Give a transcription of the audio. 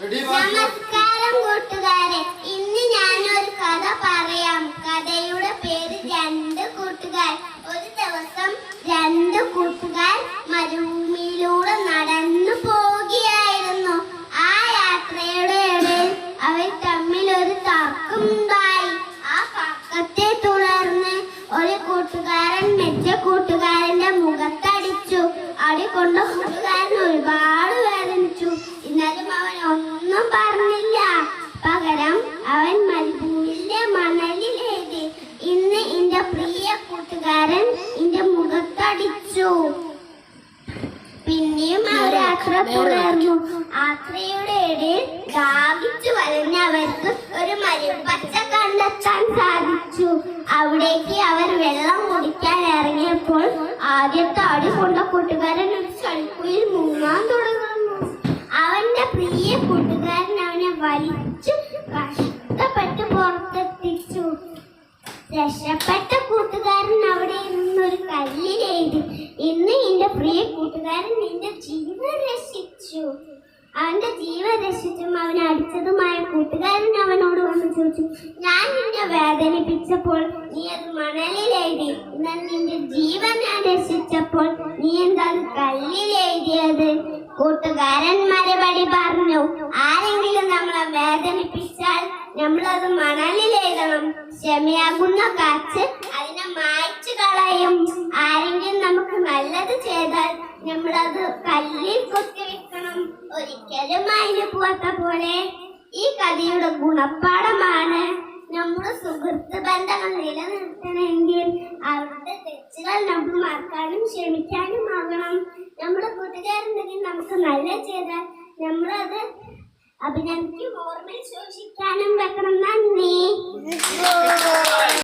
നമസ്കാരം കൂട്ടുകാരെ. ഇന്ന് ഞാൻ ഒരു കഥ പറയാം. കഥയുടെ പേര് രണ്ട് കൂട്ടുകാർ. ഒരു ദിവസം രണ്ട് കൂട്ടുകാർ മരുഭൂമിയിലൂടെ നടന്നു പോകുകയായിരുന്നു ആ യാത്രയുടെ ഇടയിൽ അവർ തമ്മിൽ ഒരു തർക്കമുണ്ടായി. ആ തർക്കത്തെ തുടർന്ന് ഒരു കൂട്ടുകാരൻ മറ്റേ മുഖത്തടിച്ചു പിന്നെയും അവർ തുടർന്നു യാത്രയുടെ ഇടയിൽ ദാഹിച്ചു വലഞ്ഞവർക്ക് ഒരു മരുപ്പച്ച കണ്ടെത്താൻ സാധിച്ചു. അവിടേക്ക് അവർ വെള്ളം കുടിക്കാൻ ഇറങ്ങിയപ്പോൾ ആദ്യത്തെ അടി കൊണ്ട കൂട്ടുകാരൻ ഒരു ചളിക്കുയിൽ മുങ്ങാൻ തുടങ്ങുന്നു എന്റെ കൂട്ടുകാരൻ നിന്റെ ജീവൻ രക്ഷിച്ചു അവന്റെ ജീവൻ രക്ഷിച്ചും അവൻ അടിച്ചതുമായ കൂട്ടുകാരൻ അവനോട് വന്ന് ചോദിച്ചു ഞാൻ നിന്നെ വേദനിപ്പിച്ചപ്പോൾ നീ അത് മണലിലെഴുതി എന്നാൽ നിന്റെ ജീവൻ ഞാൻ രക്ഷിച്ചപ്പോൾ നീ എന്താ കല്ലിലെഴുതിയത് കൂട്ടുകാരൻ മറുപടി പറഞ്ഞു ആരെങ്കിലും നമ്മളെ വേദനിപ്പിച്ചാൽ നമ്മളത് മണലിൽ എഴുതണം. ക്ഷമയാകുന്ന കാച്ച് അതിനെ മായ്ച്ചു കളയും. നല്ലത് ചെയ്താൽ നമ്മളത് കല്ലിൽ കൊത്തി വെക്കണം. ഒരിക്കലും അതിന് പോവാത്ത പോലെ. ഈ കഥയുടെ ഗുണപ്പാഠമാണ് നമ്മുടെ സുഹൃത്ത് ബന്ധങ്ങൾ നിലനിർത്തണമെങ്കിൽ അവിടുത്തെ തെറ്റുകൾ നമ്മൾ മറക്കാനും ക്ഷമിക്കാനും ആകണം. നമ്മുടെ കൂട്ടുകാരുണ്ടെങ്കിൽ നമുക്ക് നല്ല ചെയ്താൽ നമ്മളത് അഭിനന്ദിക്കും ഓർമ്മയിൽ സൂക്ഷിക്കാനും വെക്കണം.